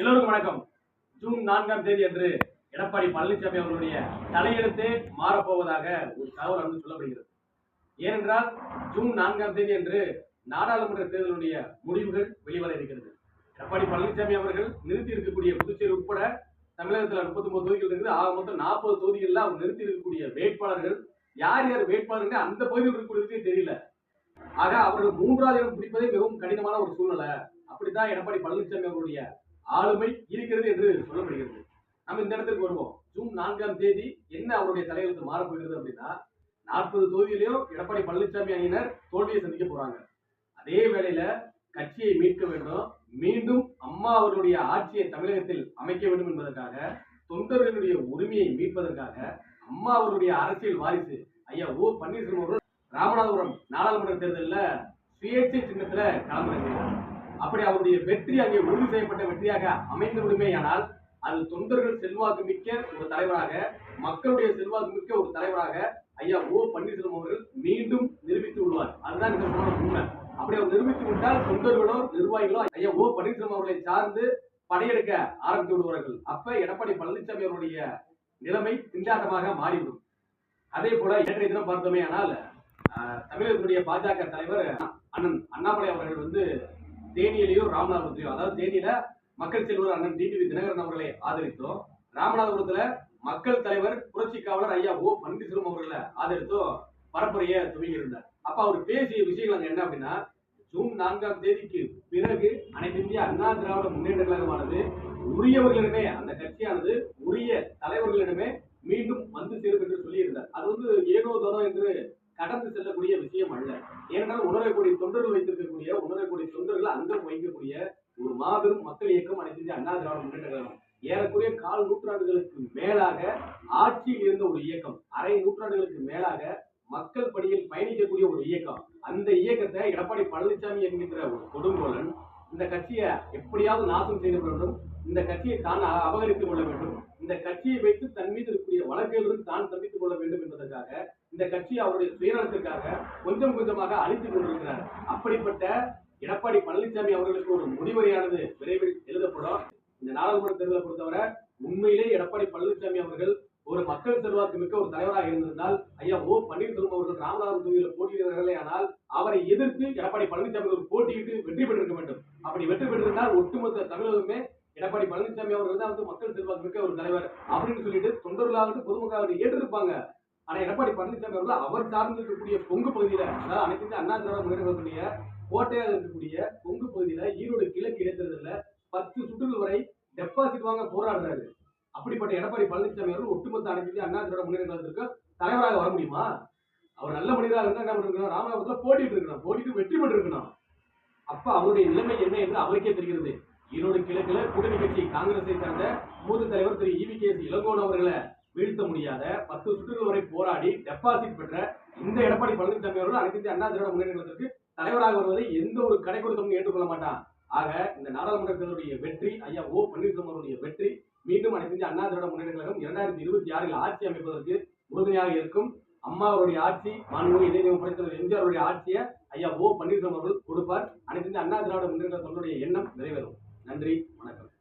எல்லோருக்கும் வணக்கம். ஜூன் நான்காம் தேதி அன்று எடப்பாடி பழனிசாமி அவர்களுடைய தலையெழுத்தே மாறப்போவதாக ஒரு தகவல் வந்து சொல்லப்படுகிறது. ஏனென்றால் ஜூன் நான்காம் தேதி அன்று நாடாளுமன்ற தேர்தலுடைய முடிவுகள் வெளிவர இருக்கிறது. எடப்பாடி பழனிசாமி அவர்கள் நிறுத்தி இருக்கக்கூடிய புதுச்சேரி உட்பட தமிழகத்தில் முப்பத்தி ஒன்பது தொகுதிகள் இருக்குது. ஆக மொத்தம் நாற்பது தொகுதிகளில் அவர் நிறுத்தி இருக்கக்கூடிய வேட்பாளர்கள் யார் யார் வேட்பாளர்கள் அந்த பகுதியில் இருக்கக்கூடியதே தெரியல. ஆக அவர்கள் மூன்றாவது இடம் பிடிப்பதே மிகவும் கடினமான ஒரு சூழ்நிலை. அப்படித்தான் எடப்பாடி பழனிசாமி அவருடைய ஆளுமை இருக்கிறது என்று சொல்லப்படுகிறது. நம்ம இந்த இடத்துக்கு வருவோம். ஜூன் நான்காம் தேதி என்ன அவருடைய தலையெழுத்து மாறப்போகிறது அப்படின்னா நாற்பது தொகுதியிலையும் எடப்பாடி பழனிசாமி அணியினர் தோல்வியை சந்திக்க போறாங்க. அதே வேளையில கட்சியை மீட்க வேண்டும். மீண்டும் அம்மா அவர்களுடைய ஆட்சியை தமிழகத்தில் அமைக்க வேண்டும் என்பதற்காக தொண்டர்களுடைய உரிமையை மீட்பதற்காக அம்மா அவருடைய அரசியல் வாரிசு ஐயா ஓ பன்னீர்செல்வம் அவர்கள் ராமநாதபுரம் நாடாளுமன்ற தேர்தலில் சுயேட்சை சின்னத்தில் களமிறங்கினார். அப்படி அவருடைய வெற்றி அங்கே உறுதி செய்யப்பட்ட வெற்றியாக அமைந்து விடுமேயானால் அது தொண்டர்கள் செல்வாக்கு மிக்க ஒரு தலைவராக மக்களுடைய செல்வாக்கு மிக்க ஒரு தலைவராக ஐயா ஓ பன்னீர்செல்வம் அவர்கள் மீண்டும் நிரூபித்து விடுவார். அதுதான் இந்த சொன்ன உண்மை. அப்படி அவர் நிரூபித்து விட்டால் தொண்டர்களோ நிர்வாகிகளோ ஐயா ஓ பன்னீர்செல்வம் அவர்களை சார்ந்து படையெடுக்க ஆரம்பித்து விடுவார்கள். அப்ப எடப்பாடி பழனிசாமி அவருடைய நிலைமை திண்டாட்டமாக மாறிவிடும். அதே போல நேற்றைய தினம் பார்த்தோமே ஆனால் ஆஹ், தமிழகத்தினுடைய பாஜக தலைவர் அண்ணன் அண்ணாமலை அவர்கள் வந்து தேனியிலேயோ ராமநாதபுரத்திலையும் அதாவது தேனியில மக்கள் செல்வர் அண்ணன் டிடிவி தினகரன் அவர்களை ஆதரித்தோம். ராமநாதபுரத்துல மக்கள் தலைவர் புரட்சி காவலர் ஐயா ஓ. பன்னீர்செல்வம் அவர்களை ஆதரித்தும். பரப்புரைய துவங்கி இருந்தார் அப்ப அவர் பேசிய விஷயங்கள் என்ன அப்படின்னா ஜூன் நான்காம் தேதிக்கு பிறகு அனைத்து இந்திய அண்ணா திராவிட முன்னேற்ற கழகமானது உரியவர்களிடமே அந்த கட்சியானது உரிய தலைவர்களிடமே மீண்டும் வந்து சேரும் என்று சொல்லியிருந்தார். அது வந்து ஏனோ தானோ என்று கடந்து செல்லக்கூடிய விஷயம் அல்ல. ஏனென்றால் உணரக்கூடிய தொண்டர்கள் வைத்திருக்கக்கூடிய உணரக்கூடிய தொண்டர்கள் அங்கம் வைக்கக்கூடிய ஒரு மாபெரும் மக்கள் இயக்கம் அனைத்து அண்ணா திராவிட முன்னேற்ற கழகம். ஏறக்குறைய கால் நூற்றாண்டுகளுக்கு மேலாக ஆட்சியில் இருந்த ஒரு இயக்கம். அரை நூற்றாண்டுகளுக்கு மேலாக மக்கள் பணியில் பயணிக்கக்கூடிய ஒரு இயக்கம். அந்த இயக்கத்தை எடப்பாடி பழனிசாமி என்கின்ற ஒரு கொடுங்கோலன் இந்த கட்சியை எப்படியாவது நாசம் செய்ய வேண்டும். இந்த கட்சியை தான் அபகரித்துக் கொள்ள வேண்டும். இந்த கட்சியை வைத்து தன் மீது இருக்கக்கூடிய வழக்குகளுடன் தான் தப்பித்துக் கொள்ள வேண்டும் என்பதற்காக இந்த கட்சி அவருடைய சுயநலத்திற்காக கொஞ்சம் கொஞ்சமாக அழித்துக் கொண்டிருக்கிறார். அப்படிப்பட்ட எடப்பாடி பழனிசாமி அவர்களுக்கு ஒரு முடிவுரையானது விரைவில் எழுதப்படும். இந்த நாடாளுமன்ற தேர்தலை பொறுத்தவரை உண்மையிலே எடப்பாடி பழனிசாமி அவர்கள் ஒரு மக்கள் செல்வாக்கு மிக்க ஒரு தலைவராக இருந்திருந்தால் ஐயா ஓ பன்னீர்செல்வம் அவர்கள் ராமநாதபுரம் தொகுதியில் போட்டியிடுகிறார்களே ஆனால் அவரை எதிர்த்து எடப்பாடி பழனிசாமி அவர்கள் போட்டியிட்டு வெற்றி பெற்றிருக்க வேண்டும். அப்படி வெற்றி பெற்றிருந்தால் ஒட்டுமொத்த தமிழகமே எடப்பாடி பழனிசாமி அவர்கள் தான் வந்து மக்கள் செல்வாக்கு மிக்க ஒரு தலைவர் அப்படின்னு சொல்லிட்டு தொண்டர்களாகட்டும் பொதுமக்களாகட்டும் ஏற்றிருப்பாங்க. ஆனா எடப்பாடி பழனிசாமி அவர்கள் அவர் சார்ந்து இருக்கக்கூடிய கொங்கு பகுதியில அதாவது அனைத்து இந்திய அண்ணா திராவிட முன்னேற்றக்கூடிய கோட்டையாக இருக்கக்கூடிய கொங்கு பகுதியில ஈரோடு கிழக்கு இடைத்தேர்தல்ல பத்து சுற்றுகள் வரை டெபாசிட் வாங்க போராடுறாரு. அப்படிப்பட்ட எடப்பாடி பழனிசாமி அவர்கள் ஒட்டுமொத்த அனைத்து இந்திய அண்ணா திராவிட முன்னேற்ற தலைவராக வர முடியுமா? அவர் நல்ல மனிதராக இருந்தா என்ன பண்ணிருக்கணும்? ராமநாதபுரத்துல போட்டிட்டு இருக்கணும். போட்டிட்டு வெற்றி பெற்றிருக்கணும். அப்ப அவருடைய நிலைமை என்ன என்று அவருக்கே தெரிகிறது. ஈரோடு கிழக்குல கூட்டணி கட்சி காங்கிரஸை சார்ந்த மூத்த தலைவர் திரு இவி கே இளங்கோன் அவர்களை வீழ்த்த முடியாத பத்து சுற்றுகள் வரை போராடி டெபாசிட் பெற்ற இந்த எடப்பாடி பழனிசாமி அவர்கள் அனைத்து இந்திய அண்ணா திராவிட முன்னேற்ற கழகத்திற்கு தலைவராக வருவதை எந்த ஒரு கடை கொடுத்தவங்க ஏற்றுக்கொள்ள மாட்டான். ஆக இந்த நாடாளுமன்ற தேர்தலுடைய வெற்றி ஐயா ஓ பன்னீர்செல்வம் அவருடைய வெற்றி மீண்டும் அனைத்து இந்திய அண்ணா திராவிட முன்னேற்ற கழகம் இரண்டாயிரத்தி இருபத்தி ஆறில் ஆட்சி அமைப்பதற்கு உறுதுணையாக இருக்கும். அம்மா அவருடைய ஆட்சி மாண்புமிகு இளைஞர் படைத்தவர் எம்ஜிஆர் அவருடைய ஆட்சியை ஐயா ஓ பன்னீர்செல்வம் அவர்கள் கொடுப்பார். அனைத்து இந்திய அண்ணா திராவிட முன்னேற்ற கழகத்தினுடைய எண்ணம் நிறைவேறும். நன்றி வணக்கம்.